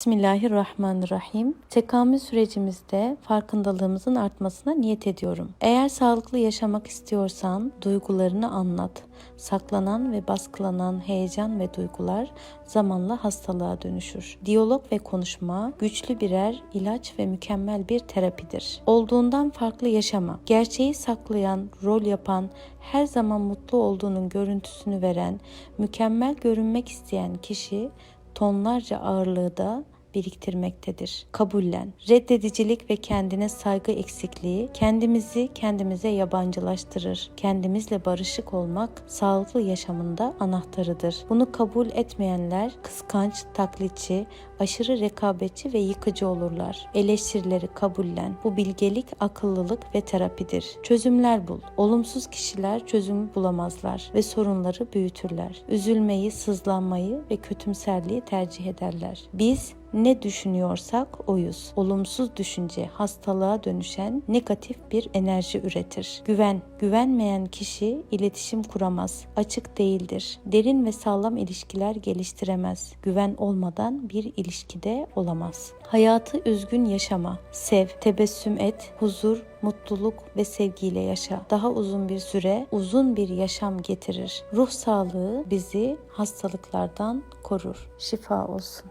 Bismillahirrahmanirrahim. Tekamül sürecimizde farkındalığımızın artmasına niyet ediyorum. Eğer sağlıklı yaşamak istiyorsan duygularını anlat. Saklanan ve baskılanan heyecan ve duygular zamanla hastalığa dönüşür. Diyalog ve konuşma güçlü birer ilaç ve mükemmel bir terapidir. Olduğundan farklı yaşama. Gerçeği saklayan, rol yapan, her zaman mutlu olduğunun görüntüsünü veren, mükemmel görünmek isteyen kişi tonlarca ağırlığı da biriktirmektedir. Kabullen. Reddedicilik ve kendine saygı eksikliği kendimizi kendimize yabancılaştırır. Kendimizle barışık olmak sağlıklı yaşamında anahtarıdır. Bunu kabul etmeyenler kıskanç, taklitçi, aşırı rekabetçi ve yıkıcı olurlar. Eleştirileri kabullen. Bu bilgelik, akıllılık ve terapidir. Çözümler bul. Olumsuz kişiler çözüm bulamazlar ve sorunları büyütürler. Üzülmeyi, sızlanmayı ve kötümserliği tercih ederler. Biz ne düşünüyorsak oyuz. Olumsuz düşünce hastalığa dönüşen negatif bir enerji üretir. Güven. Güvenmeyen kişi iletişim kuramaz. Açık değildir. Derin ve sağlam ilişkiler geliştiremez. Güven olmadan bir ilişkide olamaz. Hayatı üzgün yaşama. Sev, tebessüm et, huzur, mutluluk ve sevgiyle yaşa. Daha uzun bir süre, uzun bir yaşam getirir. Ruh sağlığı bizi hastalıklardan korur. Şifa olsun.